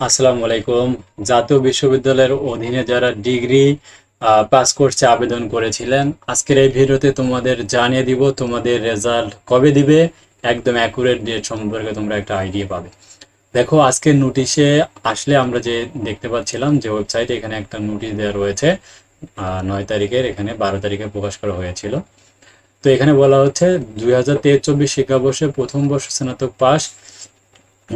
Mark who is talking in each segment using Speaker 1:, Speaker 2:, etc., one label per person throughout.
Speaker 1: আসসালামু আলাইকুম। জাতীয় বিশ্ববিদ্যালয়ের অধীনে যারা ডিগ্রি পাস কোর্সে আবেদন করেছিলেন, আজকের এই ভিডিওতে তোমাদের জানিয়ে দিব তোমাদের রেজাল্ট কবে দিবে, একদম অ্যাকুরেট ডেট সম্পর্কে তোমরা একটা আইডিয়া পাবে। দেখো আজকের নোটিশে আসলে আমরা যে দেখতে পাচ্ছিলাম যে ওয়েবসাইটে এখানে একটা নোটিশ দেওয়া রয়েছে নয় তারিখের, এখানে বারো তারিখে প্রকাশ করা হয়েছিল। তো এখানে বলা হচ্ছে, দুই হাজার তেইশ চব্বিশ শিক্ষাবর্ষে প্রথম বর্ষ স্নাতক পাস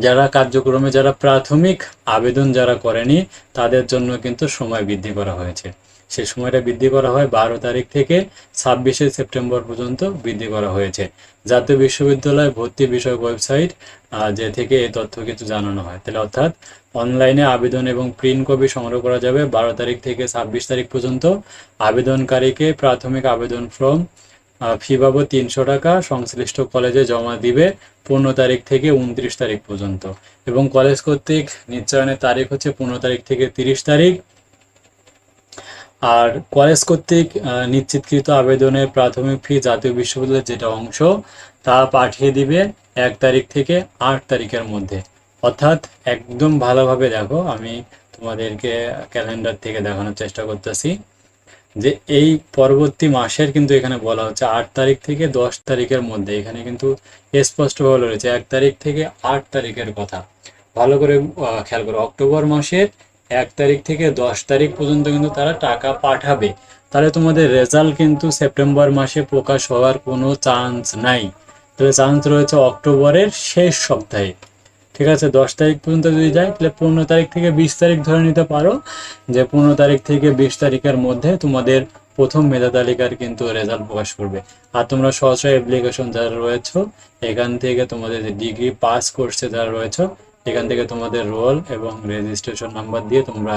Speaker 1: যারা কার্যক্রমে যারা প্রাথমিক আবেদন যারা করেনি, তাদের জন্য কিন্তু সময় বৃদ্ধি করা হয়েছে। সেই সময়টা বৃদ্ধি করা হয় বারো তারিখ থেকে ছাব্বিশে সেপ্টেম্বর পর্যন্ত বৃদ্ধি করা হয়েছে। জাতীয় বিশ্ববিদ্যালয় ভর্তি বিষয়ক ওয়েবসাইট যে থেকে এই তথ্য কিন্তু জানানো হয়। তাহলে অর্থাৎ অনলাইনে আবেদন এবং প্রিন্ট কপি সংগ্রহ করা যাবে বারো তারিখ থেকে ছাব্বিশ তারিখ পর্যন্ত। আবেদনকারীকে প্রাথমিক আবেদন ফর্ম ফি বাবদ তিনশো টাকা সংশ্লিষ্ট কলেজে জমা দিবে পনেরো তারিখ থেকে উনত্রিশ তারিখ পর্যন্ত। এবং কলেজ কর্তৃক নিশ্চয়নের তারিখ হচ্ছে পনেরো তারিখ থেকে তিরিশ তারিখ। আর কলেজ কর্তৃক নিশ্চিতকৃত আবেদনের প্রাথমিক ফি জাতীয় বিশ্ববিদ্যালয়ের যেটা অংশ, তা পাঠিয়ে দিবে এক তারিখ থেকে আট তারিখের মধ্যে। অর্থাৎ একদম ভালোভাবে দেখো, আমি তোমাদেরকে ক্যালেন্ডার থেকে দেখানোর চেষ্টা করতেছি। যে এই পরবর্তী মাসের কিন্তু এখানে বলা হচ্ছে আট তারিখ থেকে দশ তারিখের মধ্যে। এখানে কিন্তু স্পষ্টভাবে রয়েছে এক তারিখ থেকে আট তারিখের কথা। ভালো করে খেয়াল করো, অক্টোবর মাসের এক তারিখ থেকে দশ তারিখ পর্যন্ত কিন্তু তারা টাকা পাঠাবে। তাহলে তোমাদের রেজাল্ট কিন্তু সেপ্টেম্বর মাসে প্রকাশ হওয়ার কোনো চান্স নাই। তবে চান্স রয়েছে অক্টোবরের শেষ সপ্তাহে। ঠিক আছে, দশ তারিখ পর্যন্ত যদি যায়, তাহলে পনেরো তারিখ থেকে বিশ তারিখ ধরে নিতে পারো। যে পনেরো তারিখ থেকে বিশ তারিখের মধ্যে তোমাদের প্রথম মেধা তালিকার কিন্তু রেজাল্ট প্রকাশ করবে। আর তোমরা সহসা অ্যাপ্লিকেশন যারা রয়েছে, এখান থেকে তোমাদের ডিগ্রি পাস কোর্সে যারা রয়েছে, এখান থেকে তোমাদের রোল এবং রেজিস্ট্রেশন নাম্বার দিয়ে তোমরা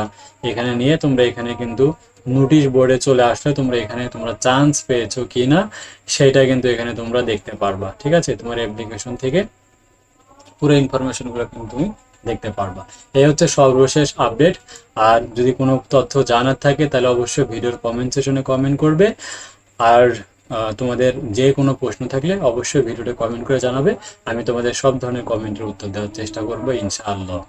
Speaker 1: এখানে নিয়ে, তোমরা এখানে কিন্তু নোটিশ বোর্ডে চলে আসলে তোমরা এখানে তোমরা চান্স পেয়েছ কি না সেটা কিন্তু এখানে তোমরা দেখতে পারবা। ঠিক আছে, তোমার অ্যাপ্লিকেশন থেকে পুরো ইনফরমেশনগুলো কিন্তু তুমি দেখতে পারবা। এই হচ্ছে সর্বশেষ আপডেট আর যদি কোনো তথ্য জানার থাকে, তাহলে অবশ্যই ভিডিওর কমেন্ট সেশনে কমেন্ট করবে। আর তোমাদের যে কোনো প্রশ্ন থাকলে অবশ্যই ভিডিওটা কমেন্ট করে জানাবে। আমি তোমাদের সব ধরনের কমেন্টের উত্তর দেওয়ার চেষ্টা করব, ইনশাআল্লাহ।